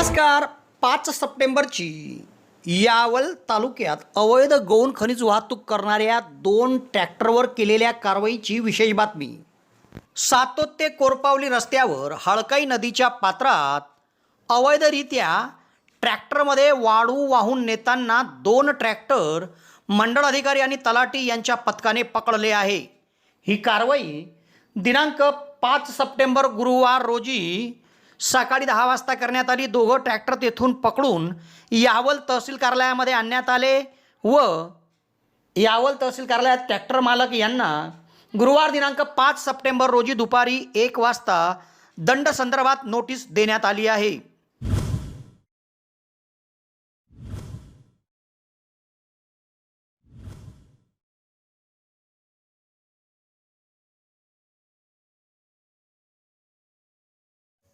नमस्कार पाच सप्टेंबरची यावल तालुक्यात अवैध गौण खनिज वाहतूक करणाऱ्या दोन ट्रॅक्टरवर केलेल्या कारवाईची विशेष बातमी. सातोद ते कोरपावली रस्त्यावर हळकाई नदीच्या पात्रात अवैधरित्या ट्रॅक्टरमध्ये वाळू वाहून नेताना दोन ट्रॅक्टर मंडळ अधिकारी आणि तलाठी यांच्या पथकाने पकडले आहे. ही कारवाई दिनांक पाच सप्टेंबर गुरुवार रोजी सकाळी दहा वाजता करण्यात आली. दोघं ट्रॅक्टर तेथून पकडून यावल तहसील कार्यालयामध्ये आणण्यात आले व यावल तहसील कार्यालयात ट्रॅक्टर मालक यांना गुरुवार दिनांक पाच सप्टेंबर रोजी दुपारी एक वाजता दंड संदर्भात नोटीस देण्यात आली आहे.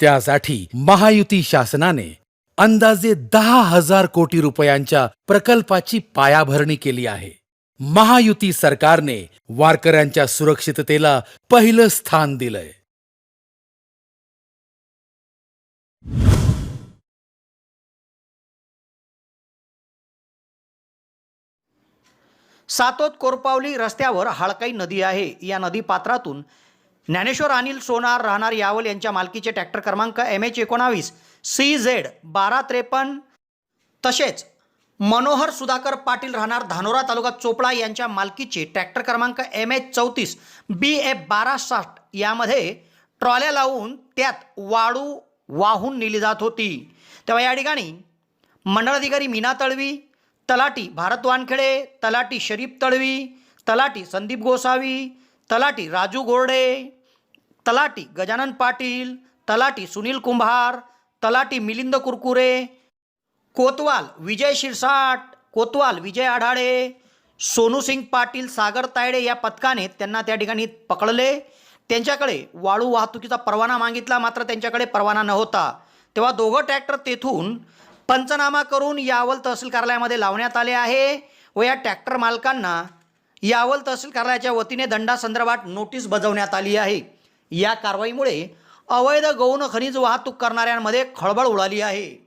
त्यासाठी महायुती शासनाने अंदाजे दहा हजार कोटी रुपयांच्या प्रकल्पाची पायाभरणी केली आहे. महायुती सरकारने वारकऱ्यांच्या सुरक्षिततेला पहिलं स्थान दिलंय. सातोत कोरपावली रस्त्यावर हाळकाई नदी आहे. या नदी पात्रातून ज्ञानेश्वर अनिल सोनार राहणार यावल यांच्या मालकीचे ट्रॅक्टर क्रमांक एम एच एकोणावीस सी झेड बारा त्रेपन्न तसेच मनोहर सुधाकर पाटील राहणार धानोरा तालुका चोपडा यांच्या मालकीचे ट्रॅक्टर क्रमांक एम एच चौतीस बी एफ बारा साठ यामध्ये ट्रॉल्या लावून त्यात वाळू वाहून नेली जात होती. तेव्हा या ठिकाणी मंडळाधिकारी मीना तळवी तलाटी भारत वानखेडे तलाटी शरीफ तळवी तलाटी संदीप गोसावी तलाटी राजू गोरडे तलाटी गजानन पाटील तलाटी सुनील कुंभार तलाटी मिलिंद कुरकुरे कोतवाल विजय शिरसाट कोतवाल विजय आढाळे सोनू सिंग पाटील सागर तायडे या पथकाने त्यांना त्या ठिकाणी पकडले. त्यांच्याकडे वाळू वाहतुकीचा परवाना मागितला मात्र त्यांच्याकडे परवाना नव्हता. तेव्हा दोघं ट्रॅक्टर तेथून पंचनामा करून यावल तहसील कार्यालयामध्ये लावण्यात आले आहे व या ट्रॅक्टर मालकांना यावल तहसील कार्यालयाच्या वतीने दंडासंदर्भात नोटीस बजावण्यात आली आहे. या कारवाईमुळे अवैध गौण खनिज वाहतूक करणाऱ्यांमध्ये खळबळ उडाली आहे.